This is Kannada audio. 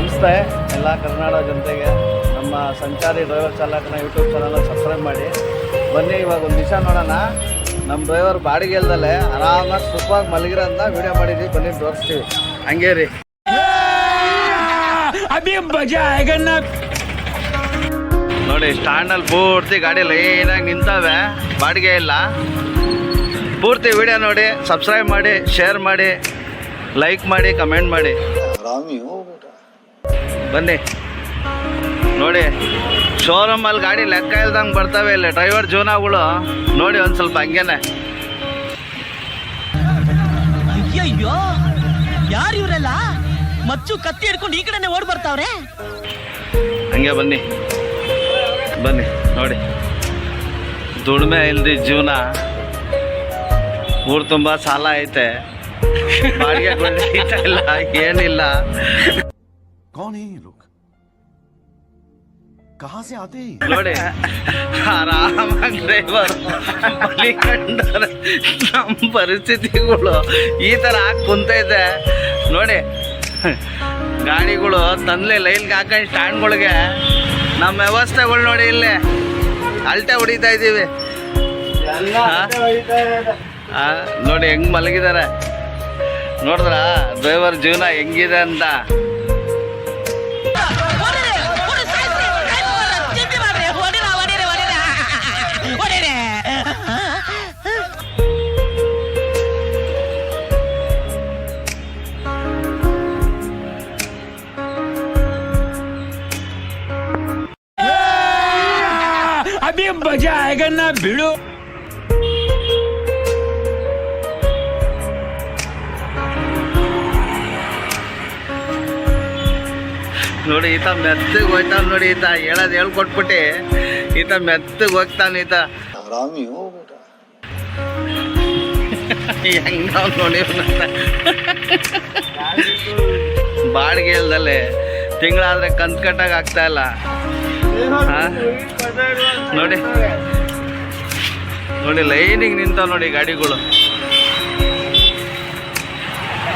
ನಮಸ್ತೆ. ಎಲ್ಲ ಕನ್ನಡ ಜನತೆಗೆ ನಮ್ಮ ಸಂಚಾರಿ ಡ್ರೈವರ್ ಚಾಲಕನ ಯೂಟ್ಯೂಬ್ ಚಾನಲ್ನ ಸಬ್ಸ್ಕ್ರೈಬ್ ಮಾಡಿ. ಬನ್ನಿ ಇವಾಗ ಒಂದು ದಿವಸ ನೋಡೋಣ. ನಮ್ಮ ಡ್ರೈವರ್ ಬಾಡಿಗೆ ಇಲ್ದಲೆ ಆರಾಮಾಗಿ ಸೂಪರ್ ಮಲಗಿರೋ ಅಂತ ವಿಡಿಯೋ ಮಾಡಿದ್ವಿ. ಬನ್ನಿ ತೋರಿಸ್ತೀವಿ. ಹಂಗೆ ರೀ. ನೋಡಿ ಸ್ಟ್ಯಾಂಡಲ್ಲಿ ಪೂರ್ತಿ ಗಾಡಿ ಲೈನಾಗಿ ನಿಂತವೆ. ಬಾಡಿಗೆ ಇಲ್ಲ. ಪೂರ್ತಿ ವಿಡಿಯೋ ನೋಡಿ. ಸಬ್ಸ್ಕ್ರೈಬ್ ಮಾಡಿ ಶೇರ್ ಮಾಡಿ ಲೈಕ್ ಮಾಡಿ ಕಮೆಂಟ್ ಮಾಡಿ. ಬನ್ನಿ. ನೋಡಿ ಶೋರೂಮಲ್ಲಿ ಗಾಡಿ ಲೆಕ್ಕ ಇಲ್ದಂಗೆ ಬರ್ತವೆ ಇಲ್ಲಿ. ಡ್ರೈವರ್ ಜೀವನಗಳು. ನೋಡಿ ಒಂದು ಸ್ವಲ್ಪ ಹಂಗೇನೆ. ಅಯ್ಯಯ್ಯೋ ಯಾರು ಇವರೆಲ್ಲ? ಮಚ್ಚು ಕತ್ತಿ ಹಿಡ್ಕೊಂಡು ಈ ಕಡೆನೆ ಓಡ್ ಬರ್ತಾವ್ರೆ? ಹಂಗೆ ಬನ್ನಿ. ಬನ್ನಿ ನೋಡಿ. ದುಡಿಮೆ ಇಲ್ದಿ ಜೀವನ. ಊರು ತುಂಬ ಸಾಲ ಐತೆ. ಬಾಡಿಗೆ ಇಲ್ಲ ಏನಿಲ್ಲ. कौन है ये लोग कहां से आते हैं ये? ನೋಡಿ ಆರಾಮಾಗಿ ಡ್ರೈವರ್ ಮಲಿಕಂಡರೆ ನಮ್ಮ ಪರಿಸ್ಥಿತಿಗಳು ಈ ಥರ ಆಗಿ ಕುಂತೈತೆ ನೋಡಿ ಗಾಡಿಗಳು ತಂದ್ಲೆ ಲೈನ್ಗೆ ಹಾಕೊಂಡು ಸ್ಟ್ಯಾಂಡ್ಗಳಿಗೆ ನಮ್ಮ ವ್ಯವಸ್ಥೆಗಳು ನೋಡಿ ಇಲ್ಲೇ ಅಲ್ಟೆ ಹೊಡಿತಾ ಇದ್ದೀವಿ ಆ, ನೋಡಿ ಹೆಂಗ್ ಮಲಗಿದ್ದಾರೆ ನೋಡಿದ್ರ ಡ್ರೈವರ್ ಜೀವನ ಹೆಂಗಿದೆ ಅಂತ अभी मजा आएगा ना भिड़ो ನೋಡಿ ಈತ ಮೆತ್ತಗೆ ಹೋಯ್ತಾನ ನೋಡಿ ಈತ ಹೇಳೋದು ಹೇಳ್ಕೊಟ್ಬಿಟ್ಟು ಈತ ಮೆತ್ತಗೆ ಹೋಗ್ತಾನ ಈತ ಹೆಂಗ ನೋಡಿ ಇವ್ನನ್ನ. ಬಾಡಿಗೆ ಇಲ್ದಲೆ ತಿಂಗಳಾದ್ರೆ ಕಂತ್ ಕಟ್ಟಾಗ ಆಗ್ತಾ ಇಲ್ಲ ಹಾ? ನೋಡಿ. ನೋಡಿ ಲೈನಿಗೆ ನಿಂತಾವ ನೋಡಿ ಗಾಡಿಗಳು.